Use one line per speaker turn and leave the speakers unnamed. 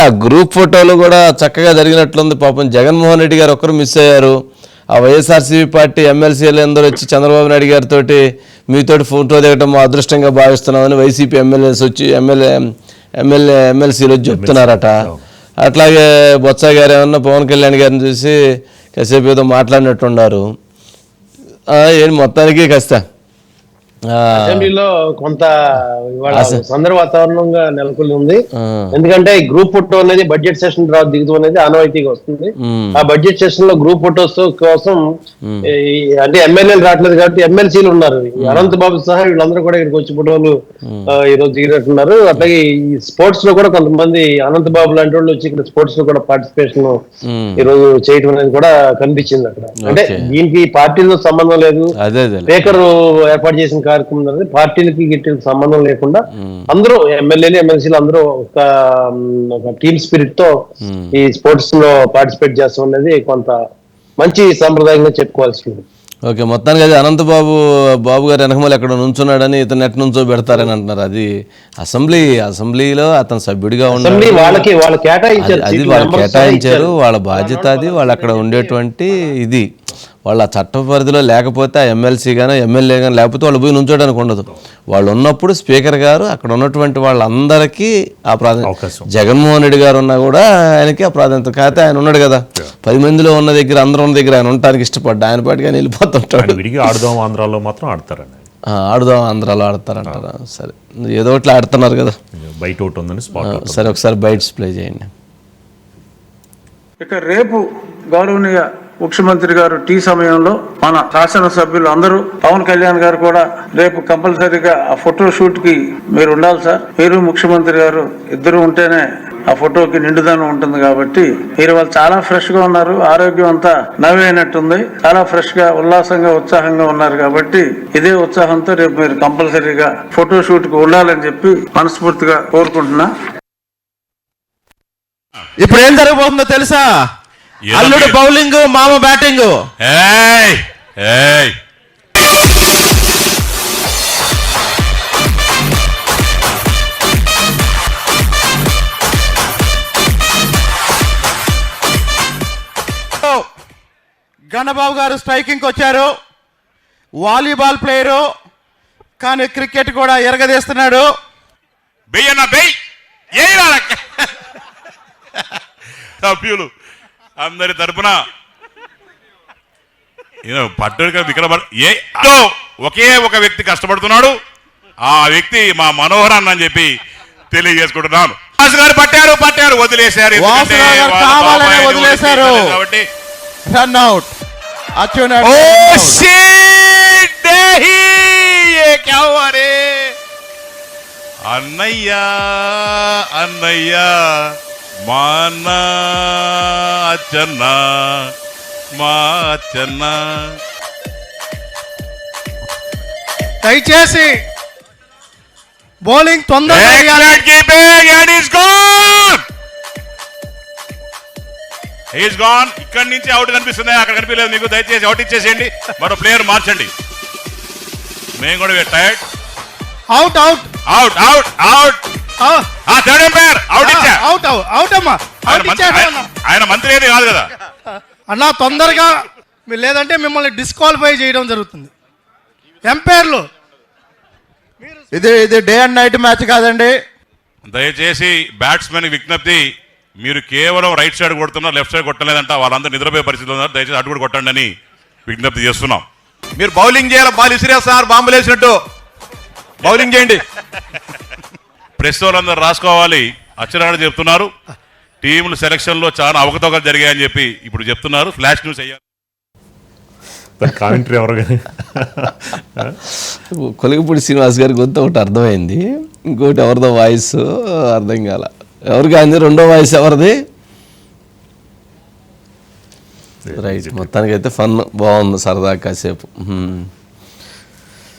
ఆ గ్రూప్ ఫోటోలు కూడా చక్కగా జరిగినట్లుంది. పాపం జగన్మోహన్ రెడ్డి గారు ఒక్కరు మిస్ అయ్యారు. ఆ వైఎస్ఆర్సీపీ పార్టీ ఎమ్మెల్సీలు అందరూ వచ్చి చంద్రబాబు నాయుడు గారితో మీతోటి ఫోటో దిగటం మా అదృష్టంగా భావిస్తున్నామని వైసీపీ ఎమ్మెల్యేస్ వచ్చి ఎమ్మెల్యే ఎమ్మెల్యే ఎమ్మెల్సీలు వచ్చి చెప్తున్నారట. అట్లాగే బొత్స గారు ఏమన్నా పవన్ కళ్యాణ్ గారిని చూసి కాసేపు ఏదో మాట్లాడినట్టున్నారు. ఏం ఏంటి మొత్తానికి కాస్త
అసెంబ్లీలో కొంత సందర్భ వాతావరణంగా నెలకొల్లి ఉంది. ఎందుకంటే ఈ గ్రూప్ ఫోటో అనేది బడ్జెట్ సెషన్ తర్వాత దిగుతూ అనేది ఆనవాయితీగా వస్తుంది. ఆ బడ్జెట్ సెషన్లో గ్రూప్ ఫోటోస్ కోసం అంటే ఎమ్మెల్యేలు రావట్లేదు కాబట్టి ఎమ్మెల్సీలు ఉన్నారు. అనంత్ బాబు సహా వీళ్ళందరూ కూడా ఇక్కడికి వచ్చి ఫోటోలు ఈ రోజు దిగినట్టున్నారు. అట్లాగే ఈ స్పోర్ట్స్లో కూడా కొంతమంది అనంత్ బాబు లాంటి వాళ్ళు వచ్చి ఇక్కడ స్పోర్ట్స్లో కూడా పార్టిసిపేషన్. ఈ రోజు చేయడం అనేది కూడా కనిపించింది అక్కడ. అంటే. దీనికి పార్టీలతో సంబంధం లేదు. స్పీకర్ ఏర్పాటు చేసిన కార్యక్రమం అనేది పార్టీలకి గిట్టికి సంబంధం లేకుండా అందరూ ఎమ్మెల్యేలు ఎమ్మెల్సీలు అందరూ ఒక ఒక టీమ్ స్పిరిట్తో ఈ స్పోర్ట్స్లో పార్టిసిపేట్ చేస్తాం అనేది కొంత మంచి సాంప్రదాయంగా చెప్పుకోవాల్సి ఉంది
ఓకే మొత్తానికి అది అనంతబాబు బాబు గారు వెనకమల ఎక్కడ నుంచున్నాడని ఇతను నెట్ నుంచో పెడతారని అంటున్నారు. అది అసెంబ్లీ అసెంబ్లీలో అతను సభ్యుడిగా ఉన్నాడు.
వాళ్ళకి వాళ్ళు కేటాయించారు
అది వాళ్ళు కేటాయించారు వాళ్ళ బాధ్యత అది వాళ్ళు అక్కడ ఉండేటువంటి ఇది. వాళ్ళ చట్ట పరిధిలో లేకపోతే ఆ ఎమ్మెల్సీ కానీ ఎమ్మెల్యే కానీ లేకపోతే వాళ్ళు పోయి నుంచోడానికి ఉండదు. వాళ్ళు ఉన్నప్పుడు స్పీకర్ గారు అక్కడ ఉన్నటువంటి వాళ్ళందరికీ ఆ ప్రాధాన్యత
అవకాశం.
జగన్మోహన్ రెడ్డి గారు ఉన్నా కూడా ఆయనకి ఆ ప్రాధాన్యత. కాకపోతే ఆయన ఉన్నాడు కదా. పది మందిలో ఉన్న దగ్గర అందరూ ఉన్న దగ్గర ఆయన ఉండటానికి ఇష్టపడ్డా. ఆయన పాటికి ఆయన వెళ్ళిపోతుంటాడు.
విడిగి ఆడుదాం ఆంధ్రాలో మాత్రం ఆడతారండి
ఆ, ఆడుదాం ఆంధ్రాలో ఆడతారంటారా? సరే. ఏదో ఒకటి ఆడుతున్నారు కదా.
బయట ఒకటి ఉందని స్పాట్
సరే ఒకసారి బయట ప్లే చేయండి.
ఇక రేపు గౌరవనీయ ముఖ్యమంత్రి గారు టీ సమయంలో మన శాసనసభ్యులు అందరూ పవన్ కళ్యాణ్ గారు కూడా రేపు కంపల్సరీగా ఆ ఫోటో షూట్కి మీరు ఉండాలి సార్. మీరు ముఖ్యమంత్రి గారు ఇద్దరు ఉంటేనే ఆ ఫోటోకి నిండుదనం ఉంటుంది కాబట్టి మీరు వాళ్ళు చాలా ఫ్రెష్గా ఉన్నారు. ఆరోగ్యం అంతా నవ్వైనట్టుంది. చాలా ఫ్రెష్గా ఉల్లాసంగా ఉత్సాహంగా ఉన్నారు కాబట్టి ఇదే ఉత్సాహంతో రేపు మీరు కంపల్సరీగా ఫోటో షూట్కు ఉండాలని చెప్పి మనస్ఫూర్తిగా కోరుకుంటున్నా.
ఇప్పుడు ఏం జరగబోతుందో తెలుసా? అల్లుడు బౌలింగ్ మామ బ్యాటింగ్.
ఏయ్ ఏయ్.
గణబాబు గారు స్ట్రైకింగ్ వచ్చారు. Volleyball player. కానీ క్రికెట్ కూడా ఎరగదీస్తున్నాడు.
బెయ్యన్న బెయ్ ఏ సభ్యులు అందరి తరపున. పట్టుడు ఇక్కడ ఏ ఒకే ఒక వ్యక్తి కష్టపడుతున్నాడు. ఆ వ్యక్తి మా మనోహరాన్ని అని చెప్పి తెలియజేసుకుంటున్నాను. గారు పట్టారు పట్టారు వదిలేశారు.
వదిలేశారు.
కాబట్టి.
రన్ అవుట్
అన్నయ్యా అన్నయ్యా. మాన్న అచ్చన్న మా అచ్చన్న
దయచేసి బౌలింగ్ తొందరగా.
He's gone. ఇక్కడి నుంచి అవుట్ కనిపిస్తుంది అక్కడ కనిపించలేదు మీకు. దయచేసి అవుట్ ఇచ్చేసేయండి. మరో ప్లేయర్ మార్చండి. మేము కూడా tired
out out
out out out
ఆ,
ఆ థర్డ్ ఎంపైర్ అవుట్ ఇచ్చా.
అవుట్ అవుట్ అమ్మా.
ఆయన
అవుట్
మంత్రి- ఆయన- ఏది కాదు కదా.
అన్నా తొందరగా మీరు లేదంటే మిమ్మల్ని డిస్క్వాలిఫై చేయడం జరుగుతుంది. ఎంపైర్లు
ఇది ఇది డే అండ్ నైట్ మ్యాచ్ కాదండి.
దయచేసి బ్యాట్స్మెన్ విజ్ఞప్తి మీరు కేవలం రైట్ సైడ్ కొడుతున్నారు లెఫ్ట్ సైడ్ కొట్టలేదంట వాళ్ళందరూ నిద్రపోయే పరిస్థితి ఉన్నారు. దయచేసి అటు కూడా కొట్టండి అని విజ్ఞప్తి చేస్తున్నాం.
మీరు బౌలింగ్ చేయాలి బాల్ ఇసిరేస్తున్నారు బాంబులు వేసినట్టు బౌలింగ్ చేయండి.
ప్రెస్ వాళ్ళందరూ రాసుకోవాలి. అచ్చనాడు చెప్తున్నారు. టీముల సెలక్షన్లో చాలా అవకతవకలు జరిగాయని చెప్పి ఇప్పుడు చెప్తున్నారు. ఫ్లాష్ న్యూస్ అయ్యారు
కామెంటరీ ఎవరు
కొలిగపూడి శ్రీనివాస్ గారి గొంతు ఒకటి అర్థమైంది. ఇంకోటి ఎవరిదో వాయిస్ అర్థం కాల. ఎవరికి అంది రెండో వాయిస్ ఎవరిది? రైట్ మొత్తానికి అయితే ఫన్ బాగుంది సరదా కాసేపు.